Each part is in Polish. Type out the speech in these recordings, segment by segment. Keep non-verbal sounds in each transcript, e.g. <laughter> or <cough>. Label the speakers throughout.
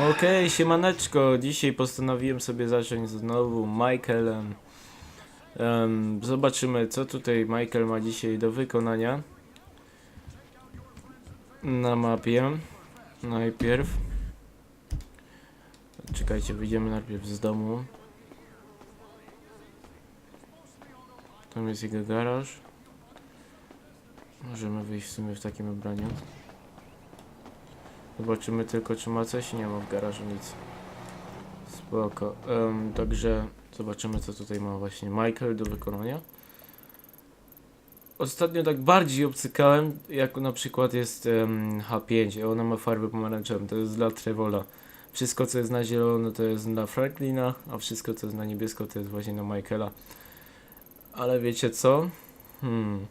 Speaker 1: Okej, siemaneczko. Dzisiaj postanowiłem sobie zacząć znowu Michaelem. Em, zobaczymy, co tutaj Michael ma dzisiaj do wykonania. Na mapie. Najpierw. Czekajcie, wyjdziemy najpierw z domu. Tam jest jego garaż. Możemy wyjść w sumie w takim ubraniu. Zobaczymy tylko czy ma coś, nie ma w garażu nic. Spoko. Em, także zobaczymy co tutaj ma właśnie Michael do wykonania. Ostatnio tak bardziej obcykałem, jak na przykład jest em, H5, ona ma farbę pomarańczową, to jest dla Trevola. Wszystko co jest na zielono to jest dla Franklina, a wszystko co jest na niebiesko to jest właśnie na Michaela. Ale wiecie co? Hmm.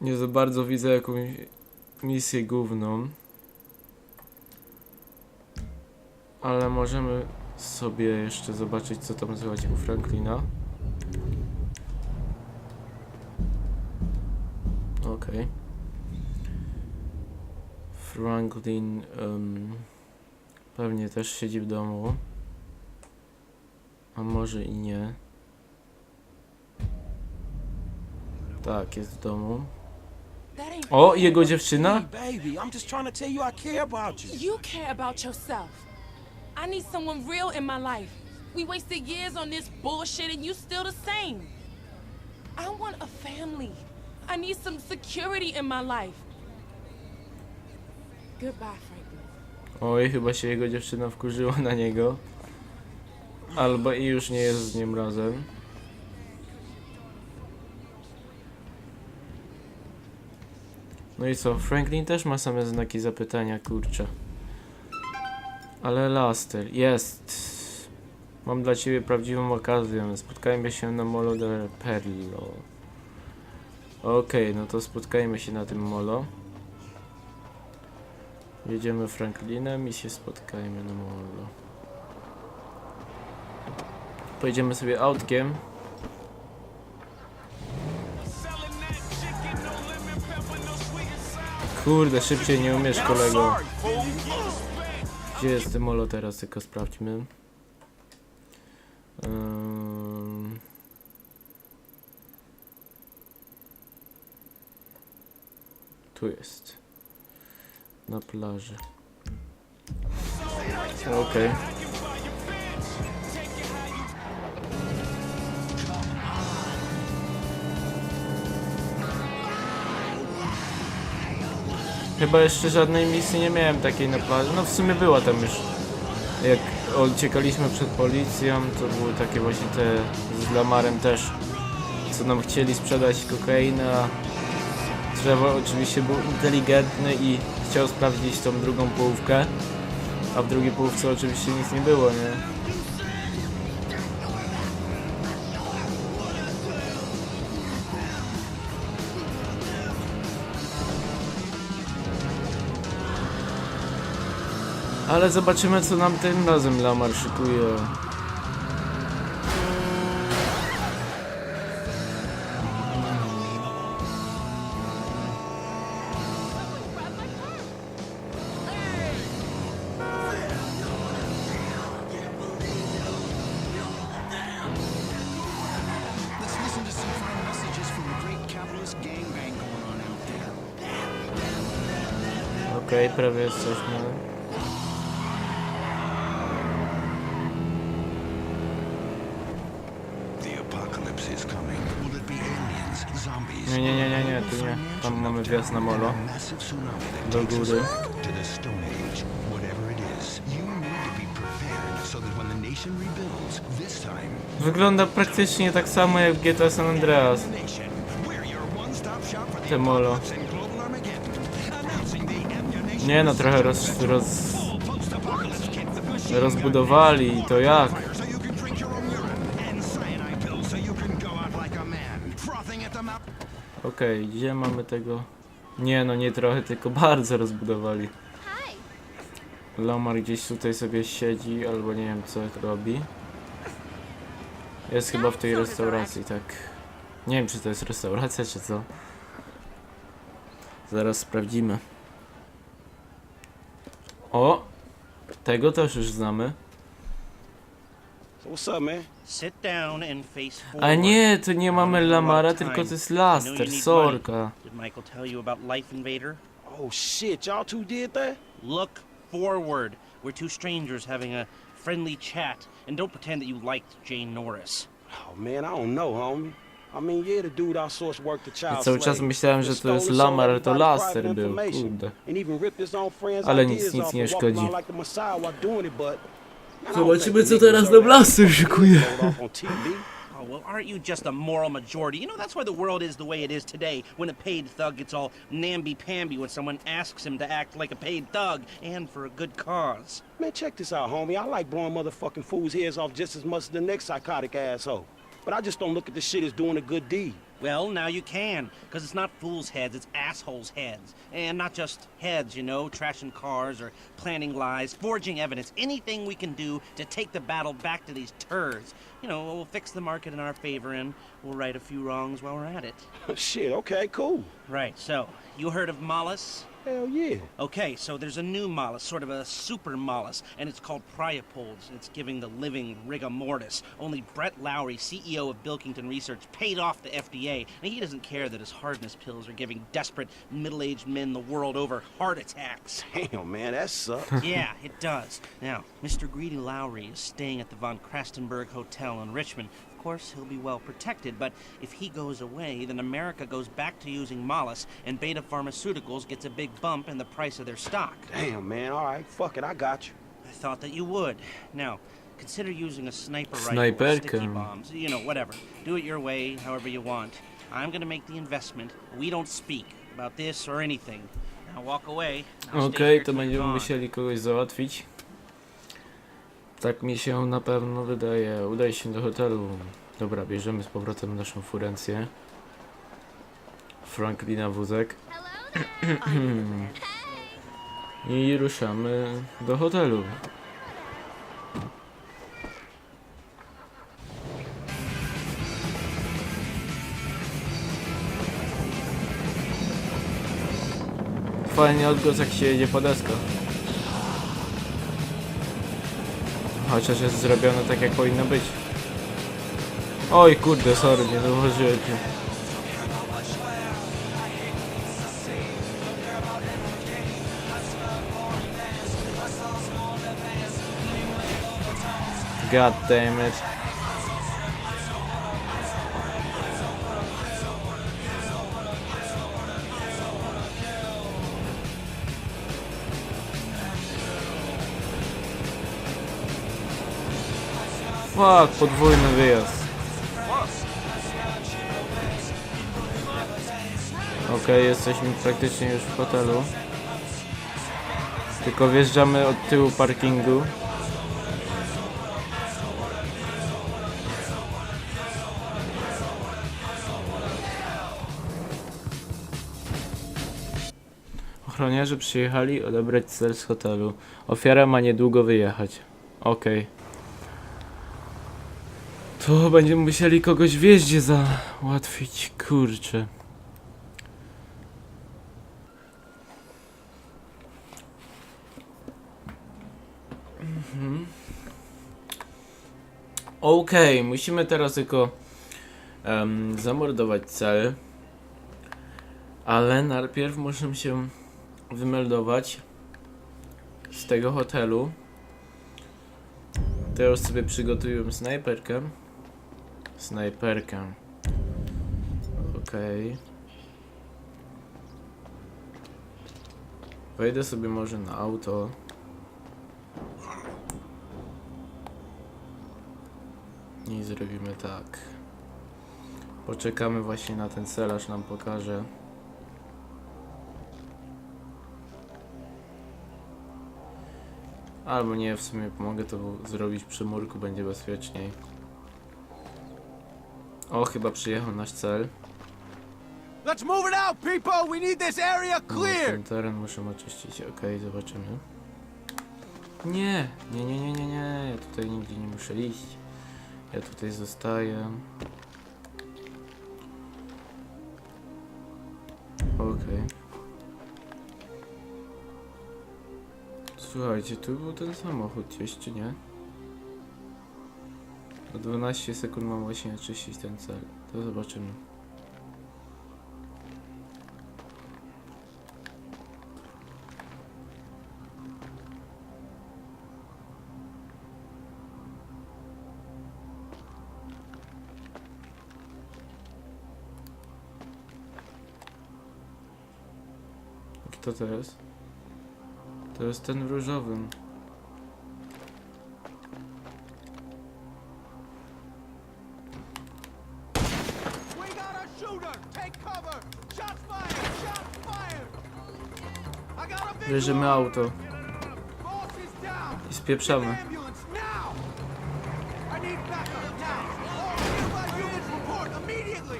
Speaker 1: Nie za bardzo widzę jakąś misję główną. Ale możemy sobie jeszcze zobaczyć, co tam słychać u Franklina. Okej. Franklin em, pewnie też siedzi w domu. A może i nie. Tak, jest w domu. O, jego dziewczyna?
Speaker 2: Baby, I'm just trying to tell you I care about you.
Speaker 3: You care about yourself. I need someone real in my life. We wasted years on this bullshit and you still the same. I want a family. I need some security in my life. Goodbye, Franklin.
Speaker 1: Oj, chyba się jego dziewczyna wkurzyła na niego. Albo i już nie jest z nim razem. No i co, Franklin też ma same znaki zapytania, kurczę. Ale Laster, jest. Mam dla ciebie prawdziwą okazję. Spotkajmy się na Molo de Perlo. Okej, no to spotkajmy się na tym molo. Jedziemy Franklinem i się spotkajmy na molo. Pojedziemy sobie autkiem. Kurde, szybciej nie umiesz kolego. Gdzie jest molo teraz, tylko sprawdźmy. Tu jest. Na plaży. Okej. Chyba jeszcze żadnej misji nie miałem takiej na plaży. No w sumie była tam już. Jak uciekaliśmy przed policją, to były takie właśnie te z Lamarem też. Co nam chcieli sprzedać kokainę, a Trevor oczywiście był inteligentny i chciał sprawdzić tą drugą połówkę, a w drugiej połówce oczywiście nic nie było, nie? Ale zobaczymy co nam tym razem Lamar szykuje.
Speaker 4: Let's listen to some
Speaker 1: Nie, nie, nie, nie, nie, tu nie. Tam mamy wjazd na molo. Do góry. Wygląda praktycznie tak samo jak w GTA San Andreas. Te molo. Nie no, trochę roz, roz, rozbudowali i to jak? Okej, gdzie mamy tego? Nie no, nie trochę, tylko <laughs> bardzo rozbudowali. Lamar gdzieś tutaj sobie siedzi, albo nie wiem co robi. Jest chyba w tej restauracji, tak. Nie wiem czy to jest restauracja, czy co. Zaraz sprawdzimy. O! Tego też już znamy.
Speaker 2: What's up, man?
Speaker 5: Sit down and face forward.
Speaker 1: A nie, to nie mamy
Speaker 5: I
Speaker 1: Lamara, tylko to jest
Speaker 5: I
Speaker 1: Laster, Sorka.
Speaker 5: Did Michael tell you about Life Invader?
Speaker 2: Oh shit, y'all two did that?
Speaker 5: Look forward. We're two strangers having a friendly chat, and don't pretend that you liked Jane Norris.
Speaker 2: Oh man, I don't know, homie. I mean, yeah, the dude outsourced work to child
Speaker 1: Ja cały czas
Speaker 2: slave.
Speaker 1: myślałem, że to jest Lamar, ale to Laster był, kurde. Ale nic- nic nie szkodzi. Zobaczymy, co teraz
Speaker 2: niggas
Speaker 1: nam
Speaker 2: are
Speaker 1: Laster
Speaker 2: that
Speaker 1: szykuje.
Speaker 2: showed off on TV. <laughs>
Speaker 5: Oh, well, aren't you just a moral majority? You know, that's why the world is the way it is today, when a paid thug gets all namby-pamby when someone asks him to act like a paid thug, and for a good cause.
Speaker 2: Man, check this out, homie. I like blowing motherfucking fools' heads off just as much as the next psychotic asshole. But I just don't look at this shit as doing a good deed.
Speaker 5: Well, now you can, because it's not fools' heads, it's assholes' heads. And not just heads, you know, trashing cars or planning lies, forging evidence, anything we can do to take the battle back to these turds. You know, we'll fix the market in our favor and we'll right a few wrongs while we're at it. <laughs>
Speaker 2: shit, okay, cool.
Speaker 5: Right, so, you heard of Mollis?
Speaker 2: Hell yeah.
Speaker 5: Okay, so there's a new mollus, sort of a super mollusk, and it's called Priapods. It's giving the living rigor mortis. Only Brett Lowry, CEO of Bilkington Research, paid off the FDA, and he doesn't care that his hardness pills are giving desperate middle-aged men the world over heart attacks.
Speaker 2: Damn, man, that sucks. <laughs>
Speaker 5: yeah, it does. Now, Mr. Greedy Lowry is staying at the Von Krastenberg Hotel in Richmond. Of course, he'll be well protected, but if he goes away, then America goes back to using Mollusk, and Beta Pharmaceuticals gets a big bump in the price of their stock.
Speaker 2: Damn, man, all right, fuck it, I got you.
Speaker 5: I thought that you would. Now, consider using a sniper rifle, or sticky bombs, you know, whatever. Do it your way, however you want. I'm gonna make the investment. We don't speak about this or anything. Now walk away. I'll stay
Speaker 1: Okej,
Speaker 5: here
Speaker 1: to
Speaker 5: till you're
Speaker 1: będziemy musieli kogoś załatwić. Tak mi się na pewno wydaje. Udaj się do hotelu. Dobra, bierzemy z powrotem naszą furencję. Franklina wózek. <clears throat> I ruszamy do hotelu. Fajnie odgłos jak się jedzie po deskach. Chociaż jest zrobione tak jak powinno być. Oj kurde, sorry, nie zauważyłem cię. God damn it. Fuck, podwójny wyjazd. Okej, jesteśmy praktycznie już w hotelu. Tylko wjeżdżamy od tyłu parkingu. Ochroniarze przyjechali odebrać cel z hotelu. Ofiara ma niedługo wyjechać. Okej. To będziemy musieli kogoś w jeździe załatwić, kurczę. Mhm. Okej, musimy teraz tylko em, zamordować cel. Ale najpierw muszę się wymeldować z tego hotelu. Teraz sobie przygotuję snajperkę. Snajperkę. Okej. Wejdę sobie może na auto. I zrobimy tak. Poczekamy właśnie na ten cel, aż nam pokaże. Albo nie, w sumie pomogę to zrobić przy murku, będzie bezpieczniej. O, chyba przyjechał nasz cel.
Speaker 6: Let's move it out, people! We need this area
Speaker 1: No,
Speaker 6: clear!
Speaker 1: ten teren muszę oczyścić, okej, zobaczymy. Nie, nie, nie, nie, nie, nie, ja tutaj nigdzie nie muszę iść. Ja tutaj zostaję. Okej. Słuchajcie, tu był ten samochód czy nie? O 12 sekund mam właśnie oczyścić ten cel. To zobaczymy. Kto to jest? To jest ten w różowym. Bierzemy auto i spieprzamy.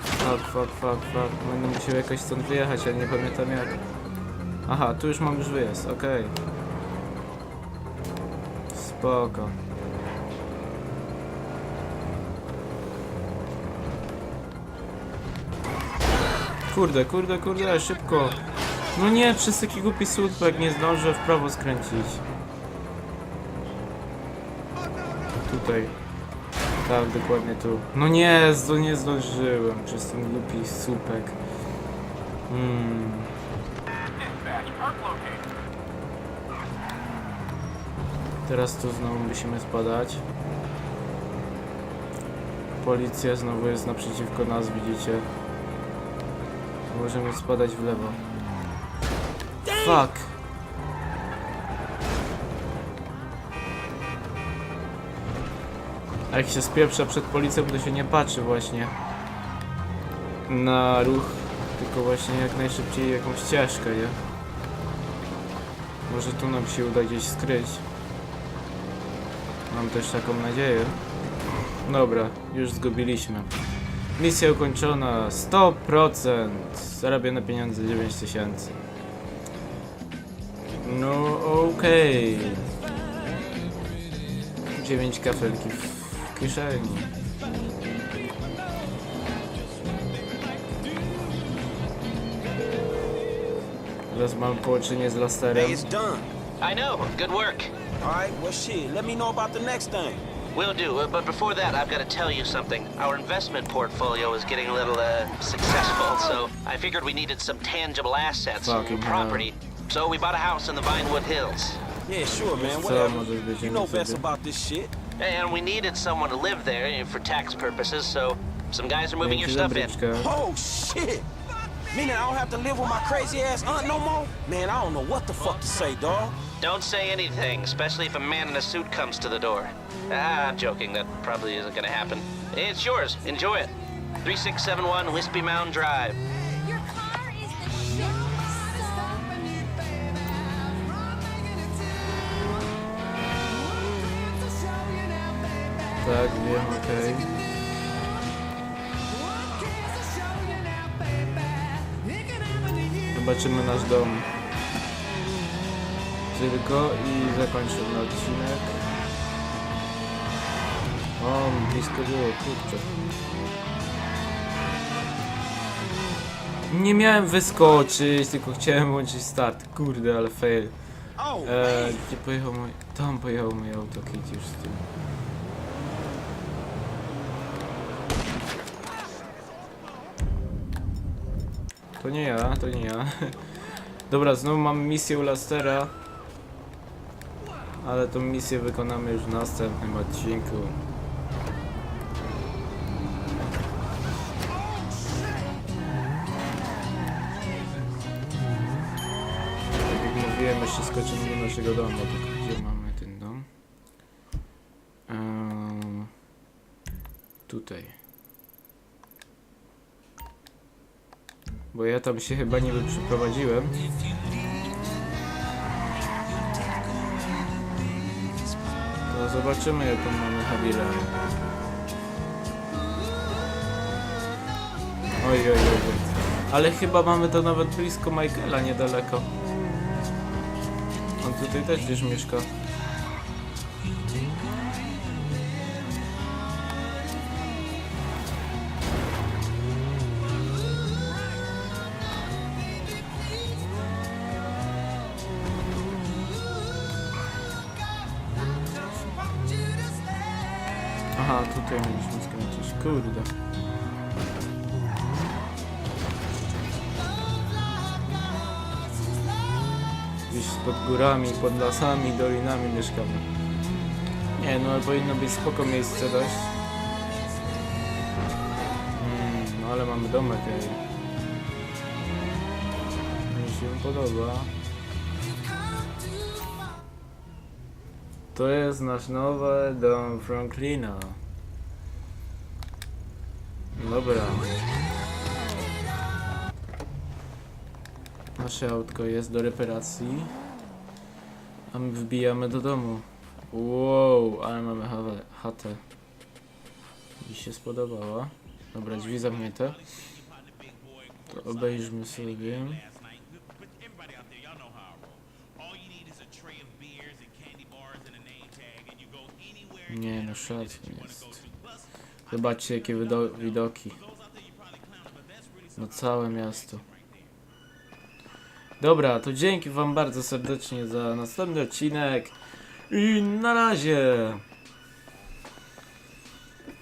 Speaker 1: Fuck, fuck, fuck, fuck. Będę musiał jakoś stąd wyjechać, ale nie pamiętam jak. Aha, tu już mam już wyjazd, okej. Spoko. Kurde, kurde, kurde, szybko. No nie, przez taki głupi słupek nie zdążę w prawo skręcić. Tutaj. Tak, dokładnie tu. No nie, zdo, nie zdążyłem przez ten głupi słupek. Hmm. Teraz tu znowu musimy spadać. Policja znowu jest naprzeciwko nas, widzicie. Możemy spadać w lewo. Fuck! A jak się spieprza przed policją, to się nie patrzy właśnie na ruch, tylko właśnie jak najszybciej jakąś ścieżkę, nie? Może tu nam się uda gdzieś skryć. Mam też taką nadzieję. Dobra, już zgubiliśmy. Misja ukończona 100%. Zarabiane pieniądze 9000. No okej. 9 kafelki w kieszeni. Teraz mam połączenie z lasterem.
Speaker 7: Hey, it's done.
Speaker 8: I know. Good work.
Speaker 7: All right, well, shit. Let me know about the next thing.
Speaker 8: Will do. Uh, but before that, I've got to tell you something. Our investment portfolio is getting a little uh, successful, so I figured we needed some tangible assets
Speaker 1: Fucking
Speaker 8: and
Speaker 1: hell.
Speaker 8: Property. So we bought a house in the Vinewood Hills.
Speaker 7: Yeah, sure, man.
Speaker 1: Co
Speaker 7: Whatever.
Speaker 1: może być
Speaker 7: You know best about this shit.
Speaker 8: And we needed someone to live there for tax purposes, so some guys are moving your stuff in.
Speaker 1: bryczkę.
Speaker 7: Oh, shit. Meaning I don't have to live with my crazy ass aunt no more? Man, I don't know what the fuck to say, dawg.
Speaker 8: Don't say anything, especially if a man in a suit comes to the door. Ah, I'm joking. That probably isn't going to happen. It's yours. Enjoy it. 3671 Wispy Mound Drive.
Speaker 1: Tak, wiem, okej. Zobaczymy nasz dom. Tylko i zakończymy odcinek. O, blisko było, kurczę. Nie miałem wyskoczyć, tylko chciałem włączyć start. Kurde, ale fail. Eee, gdzie pojechał mój... Tam pojechał mój autokit już z tym. To nie ja, to nie ja. Dobra, znowu mamy misję u Lastera. Ale tą misję wykonamy już w następnym odcinku. Tak jak mówiłem, jeszcze skoczymy do naszego domu. Tylko gdzie mamy ten dom? Eee, tutaj. Bo ja tam się chyba niby przyprowadziłem. To zobaczymy jaką mamy Habilę. Oj, oj, oj, oj. Ale chyba mamy to nawet blisko Michaela, niedaleko. On tutaj też gdzieś mieszka. Tutaj mieliśmy skręcić. Kurde. Gdzieś pod górami, pod lasami, dolinami mieszkamy. Nie no, ale powinno być spoko miejsce dość. Mm, no ale mamy domek, ej. Mi się podoba. To jest nasz nowy dom Franklina. Dobra. Nasze autko jest do reparacji. A my wbijamy do domu. Wow, ale mamy chatę. Mi się spodobała. Dobra, drzwi zamknięte. To obejrzmy sobie. Nie no, szacun jest. Zobaczcie jakie wido widoki. No całe miasto. Dobra, to dzięki wam bardzo serdecznie za następny odcinek. I na razie!